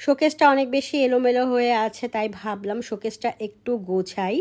শোকেসটা অনেক বেশি এলোমেলো হয়ে আছে, তাই ভাবলাম শোকেসটা একটু গোছাই।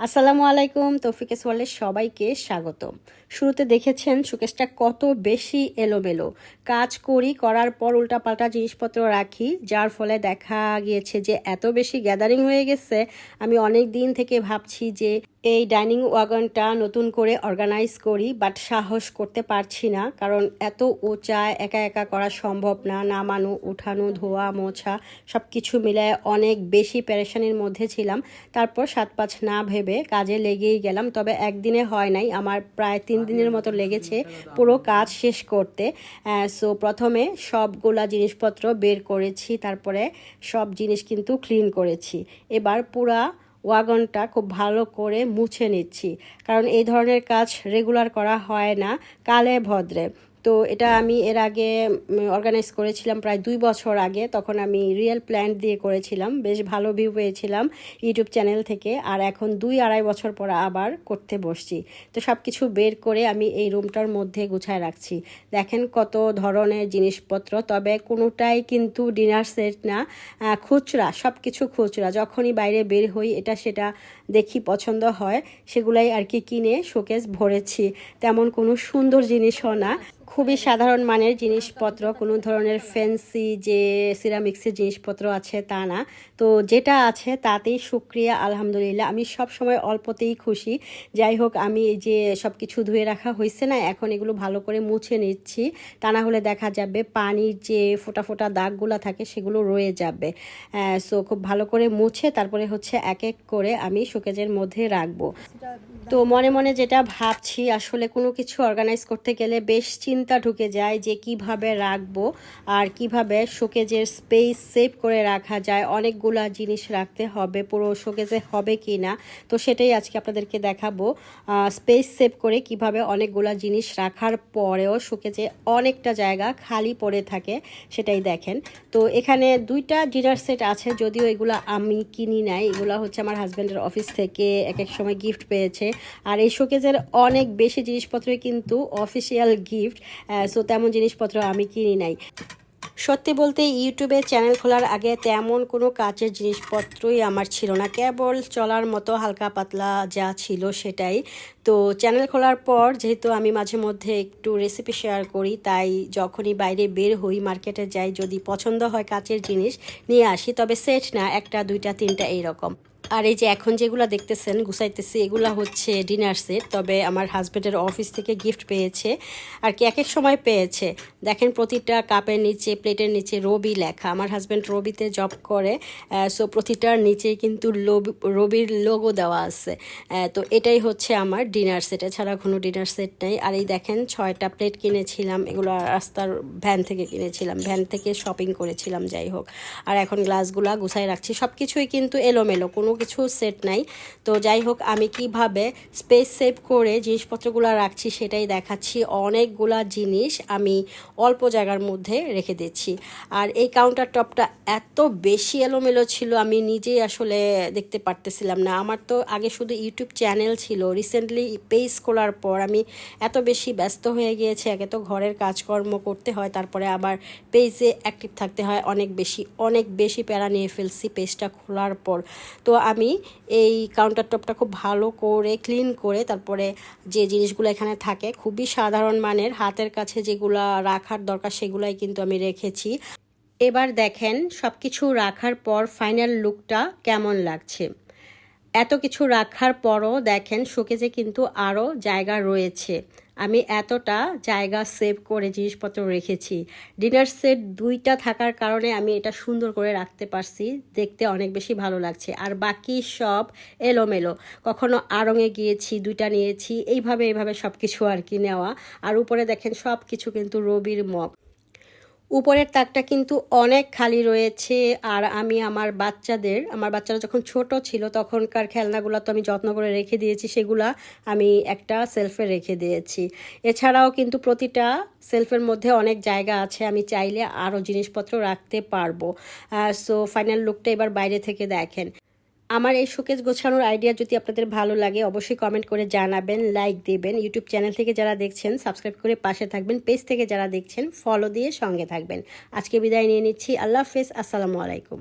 আসসালামু আলাইকুম তৌফিকেস ওয়ার্ল্ডের সবাইকে স্বাগত। শুরুতে দেখেছেন শোকেসটা কত বেশি এলোমেলো। কাজ করি, করার পর উল্টাপাল্টা জিনিসপত্র রাখি, যার ফলে দেখা গিয়েছে যে এত বেশি গ্যাদারিং হয়ে গেছে, আমি অনেক দিন থেকে ভাবছি যে এই ডাইনিং ওয়াগনটা নতুন করে অর্গানাইজ করি, বাট সাহস করতে পারছি না, কারণ এত উঁচায় একা একা করা সম্ভব না। নামানো, উঠানো, ধোয়া, মোছা সব কিছু মিলায় অনেক বেশি প্যারেশানির মধ্যে ছিলাম। তারপর সাত পাঁচ না ভেবে কাজে লেগেই গেলাম, তবে একদিনে হয় নাই। আমার প্রায় তিন দিনের মতো লেগেছে পুরো কাজ শেষ করতে। সো প্রথমে সবগুলা জিনিসপত্র বের করেছি, তারপরে সব জিনিস কিন্তু ক্লিন করেছি। এবার পুরা ওয়াগনটা খুব ভালো করে মুছে নিচ্ছি। কারণ এই ধরনের কাজ রেগুলার করা হয় না, কালে ভদ্রে। তো এটা আমি এর আগে অর্গানাইজ করেছিলাম প্রায় দুই বছর আগে। তখন আমি রিয়েল প্ল্যান্ট দিয়ে করেছিলাম। বেশ ভালো ভিউ পেয়েছিলাম ইউটিউব চ্যানেল থেকে। আর এখন দুই আড়াই বছর পর আবার করতে বসছি। তো সব কিছু বের করে আমি এই রুমটার মধ্যে গুছায় রাখছি। দেখেন কত ধরনের জিনিসপত্র। তবে কোনোটাই কিন্তু ডিনার সেট না। খুচরা সব কিছু খুচরা। যখনই বাইরে বের হই, এটা সেটা দেখি পছন্দ হয়। সেগুলাই আর কি কিনে শোকেস ভরেছি। তেমন কোনো সুন্দর জিনিসও না। খুবই সাধারণ মানের জিনিসপত্র, কোনো ধরনের ফ্যান্সি যে সিরামিক্সের জিনিসপত্র আছে তা না। তো যেটা আছে তাতেই সুক্রিয়া আলহামদুলিল্লাহ। আমি সব সময় অল্পতেই খুশি। যাই হোক, আমি এই যে সব কিছু ধুয়ে রাখা হয়েছে না, এখন এগুলো ভালো করে মুছে নিচ্ছি। তা না হলে দেখা যাবে পানির যে ফোটা ফোটা দাগগুলো থাকে সেগুলো রয়ে যাবে। সো খুব ভালো করে মুছে তারপরে হচ্ছে এক এক করে আমি শোকেজের মধ্যে রাখব। তো মনে মনে যেটা ভাবছি, আসলে কোনো কিছু অর্গানাইজ করতে গেলে বেশ চিন্তা ঢুকে যায় যে কীভাবে রাখব আর কীভাবে শোকেজের স্পেস সেভ করে রাখা যায়। অনেকগুলা জিনিস রাখতে হবে, পুরো শোকেজে হবে কি না? তো সেটাই আজকে আপনাদেরকে দেখাবো। স্পেস সেভ করে কীভাবে অনেকগুলা জিনিস রাখার পরেও শোকেজে অনেকটা জায়গা খালি পড়ে থাকে, সেটাই দেখেন। তো এখানে দুইটা ডিনার সেট আছে, যদিও এগুলো আমি কিনি নাই। এগুলো হচ্ছে আমার হাজব্যান্ডের অফিস থেকে এক এক সময় গিফট পেয়েছে। আর এই শোকেজের অনেক বেশি জিনিসপত্রই কিন্তু অফিসিয়াল গিফট। সো তেমন জিনিসপত্র আমি কিনি নাই। সত্যি বলতে ইউটিউবে চ্যানেল খোলার আগে তেমন কোনো কাজের জিনিসপত্রই আমার ছিল না। কেবল চলার মতো হালকা পাতলা যা ছিল সেটাই। তো চ্যানেল খোলার পর যেহেতু আমি মাঝে মধ্যে একটু রেসিপি শেয়ার করি, তাই যখনই বাইরে বের হই মার্কেটে যাই, যদি পছন্দ হয় কাচের জিনিস নিয়ে আসি, তবে সেট না, একটা, দুইটা, তিনটা, এইরকম। আর এই যে এখন যেগুলো দেখতেছেন, গুছাইতেছি, এগুলা হচ্ছে ডিনার সেট তবে আমার হাজব্যান্ডের অফিস থেকে গিফট পেয়েছে আর কি এক এক সময় পেয়েছে। দেখেন প্রতিটা কাপের নিচে প্লেটের নিচে রবি লেখা। আমার হাজব্যান্ড রবিতে জব করে সো প্রতিটার নিচে কিন্তু রবির লোগো দেওয়া আছে। তো এটাই হচ্ছে আমার ডিনার সেট এছাড়া কোনো ডিনার সেট নেই। আর এই দেখেন ছয়টা প্লেট কিনেছিলাম, এগুলো রাস্তার ভ্যান থেকে কিনেছিলাম। ভ্যান থেকে শপিং করেছিলাম, যাই হোক। আর এখন গ্লাসগুলা গুছাই রাখছি। সব কিছুই কিন্তু এলোমেলো। কোনো কিছু সেট নাই। তো যাই হোক, আমি কীভাবে স্পেস সেভ করে জিনিসপত্রগুলো রাখছি সেটাই দেখাচ্ছি। অনেকগুলা জিনিস আমি অল্প জায়গার মধ্যে রেখে দিচ্ছি। আর এই কাউন্টার টপটা এত বেশি এলোমেলো ছিল, আমি নিজেই আসলে দেখতে পারতেছিলাম না। আমার তো আগে শুধু ইউটিউব চ্যানেল ছিল। রিসেন্টলি পেজ খোলার পর আমি এত বেশি ব্যস্ত হয়ে গিয়েছে। আগে তো ঘরের কাজকর্ম করতে হয়, তারপরে আবার পেজে অ্যাক্টিভ থাকতে হয়। অনেক বেশি অনেক বেশি প্যারা নিয়ে ফেলছি পেজটা খোলার পর। তো আমি এই কাউন্টার টপটা খুব ভালো করে ক্লিন করে তারপরে যে জিনিসগুলো এখানে থাকে, খুবই সাধারণ মানের, হাতের কাছে যেগুলো রাখার দরকার সেগুলাই কিন্তু আমি রেখেছি। এবার দেখেন সব কিছু রাখার পর ফাইনাল লুকটা কেমন লাগছে। এত কিছু রাখার পরও দেখেন শোকেজে কিন্তু আরও জায়গা রয়েছে। আমি এতটা জায়গা সেভ করে জিনিসপত্র রেখেছি। ডিনার সেট দুইটা থাকার কারণে আমি এটা সুন্দর করে রাখতে পারছি। দেখতে অনেক বেশি ভালো লাগছে। আর বাকি সব এলোমেলো। কখনো আড়ঙে গিয়েছি, দুইটা নিয়েছি, এইভাবে এইভাবে সব কিছু আর কি নেওয়া। আর উপরে দেখেন সব কিছু কিন্তু রবির মগ। উপরের তাকটা কিন্তু অনেক খালি রয়েছে আর আমি আমার বাচ্চাদের, আমার বাচ্চারা যখন ছোট ছিল তখনকার খেলনাগুলো তো আমি যত্ন করে রেখে দিয়েছি, সেগুলা আমি একটা সেলফে রেখে দিয়েছি। এছাড়াও কিন্তু প্রতিটা সেলফের মধ্যে অনেক জায়গা আছে, আমি চাইলে আরও জিনিসপত্র রাখতে পারব। সো ফাইনাল লুকটা এবার বাইরে থেকে দেখেন। আমার এই শোকেজ গোছানোর আইডিয়া যদি আপনাদের ভালো লাগে, অবশ্যই কমেন্ট করে জানাবেন লাইক দেবেন। ইউটিউব চ্যানেল থেকে যারা দেখছেন সাবস্ক্রাইব করে পাশে থাকবেন পেজ থেকে যারা দেখছেন ফলো দিয়ে সঙ্গে থাকবেন। আজকে বিদায় নিয়ে নিচ্ছি। আল্লাহ হাফেজ। আসসালামু আলাইকুম।